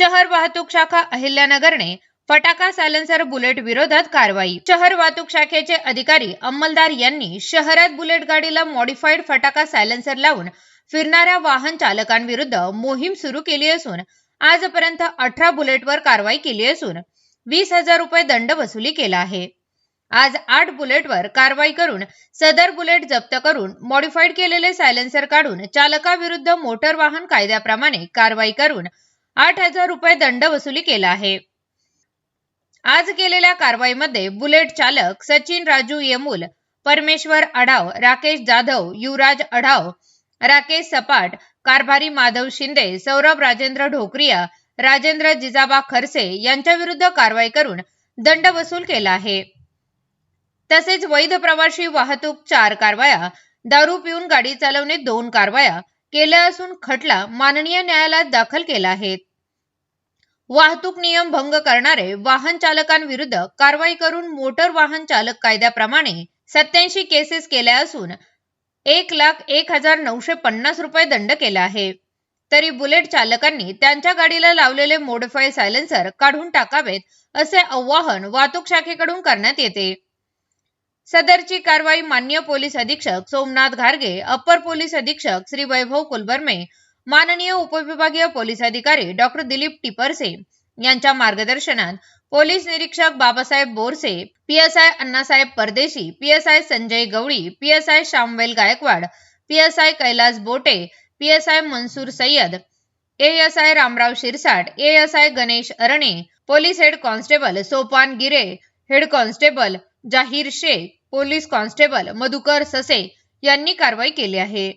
शहर वाहतूक शाखा अहिल्यानगरने फटाका सायलेन्सर बुलेट विरोधात कारवाई. शहर वाहतूक शाखेचे अधिकारी अंमलदार यांनी शहरात बुलेट गाडीला मॉडिफाईड फटाका सायलेन्सर लावून फिरणाऱ्या वाहन चालकांविरुद्ध मोहीम सुरू केली असून आजपर्यंत अठरा बुलेटवर कारवाई केली असून वीस हजार रुपये दंड वसुली केला आहे. आज आठ बुलेटवर कारवाई करून सदर बुलेट जप्त करून मॉडिफाईड केलेले सायलेन्सर काढून चालकाविरुद्ध मोटर वाहन कायद्याप्रमाणे कारवाई करून आठ हजार रुपये दंड वसुली केला आहे. आज केलेल्या कारवाईमध्ये बुलेट चालक सचिन राजू येमूल परमेश्वर अढाव राकेश जाधव युवराज अढाव राकेश सपाट कारभारी माधव शिंदे सौरभ राजेंद्र ढोकरिया राजेंद्र जिजाबा खरसे यांच्या विरुद्ध कारवाई करून दंड वसूल केला आहे. तसेच वैध प्रवासी वाहतूक चार कारवाया दारू पिऊन गाडी चालवणे दोन कारवाया केल्या असून खटला माननीय न्यायालयात दाखल केला आहे. वाहतूक नियम भंग करणारे वाहन चालकांविरुद्ध कारवाई करून मोटर वाहन चालक कायद्याप्रमाणे सत्याऐंशी केसेस केल्या असून एक लाख एक हजार नऊशे पन्नास रुपये दंड केला आहे. तरी बुलेट चालकांनी त्यांच्या गाडीला लावलेले मोडिफाय सायलेन्सर काढून टाकावेत असे आवाहन वाहतूक शाखेकडून करण्यात येते. सदरची कारवाई मान्य पोलीस अधीक्षक सोमनाथ घारगे अप्पर पोलीस अधीक्षक श्री वैभव कुलबर्मे माननीय उपविभागीय पोलीस अधिकारी डॉक्टर दिलीप टिपरसे यांच्या मार्गदर्शनात पोलीस निरीक्षक Babasaheb Borse PSI Annasaheb Pardeshi PSI Sanjay Gawali PSI Shyamvel Gaikwad PSI Kailas Bote PSI Mansoor Sayyad ASI Ramrao Shirsat ASI Ganesh Arane police head constable Sopan Gire head constable जाहीर Shaikh police constable Madhukar ससे यांनी कारवाई केली आहे.